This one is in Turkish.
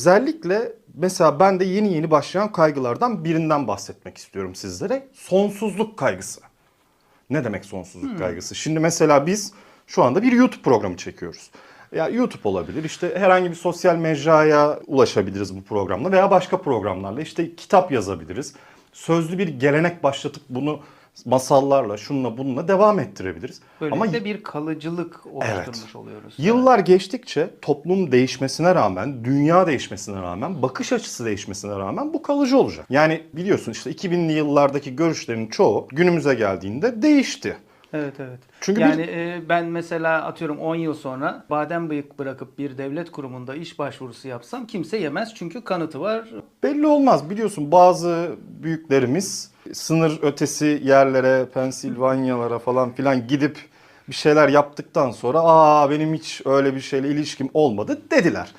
Özellikle mesela ben de yeni yeni başlayan kaygılardan birinden bahsetmek istiyorum sizlere. Sonsuzluk kaygısı. Ne demek sonsuzluk kaygısı? Şimdi mesela biz şu anda bir YouTube programı çekiyoruz. Ya YouTube olabilir, işte herhangi bir sosyal mecraya ulaşabiliriz bu programla veya başka programlarla. işte kitap yazabiliriz. Sözlü bir gelenek başlatıp bunu masallarla, şununla bununla devam ettirebiliriz. Böylelikle Ama bir kalıcılık oluşturmuş oluyoruz. Yıllar geçtikçe toplum değişmesine rağmen, dünya değişmesine rağmen, bakış açısı değişmesine rağmen bu kalıcı olacak. Yani biliyorsun işte 2000'li yıllardaki görüşlerin çoğu günümüze geldiğinde değişti. Evet evet. Çünkü yani e, ben mesela atıyorum 10 yıl sonra badem bıyık bırakıp bir devlet kurumunda iş başvurusu yapsam kimse yemez çünkü kanıtı var. Belli olmaz biliyorsun bazı büyüklerimiz sınır ötesi yerlere, Pensilvanyalara falan filan gidip bir şeyler yaptıktan sonra aa benim hiç öyle bir şeyle ilişkim olmadı dediler.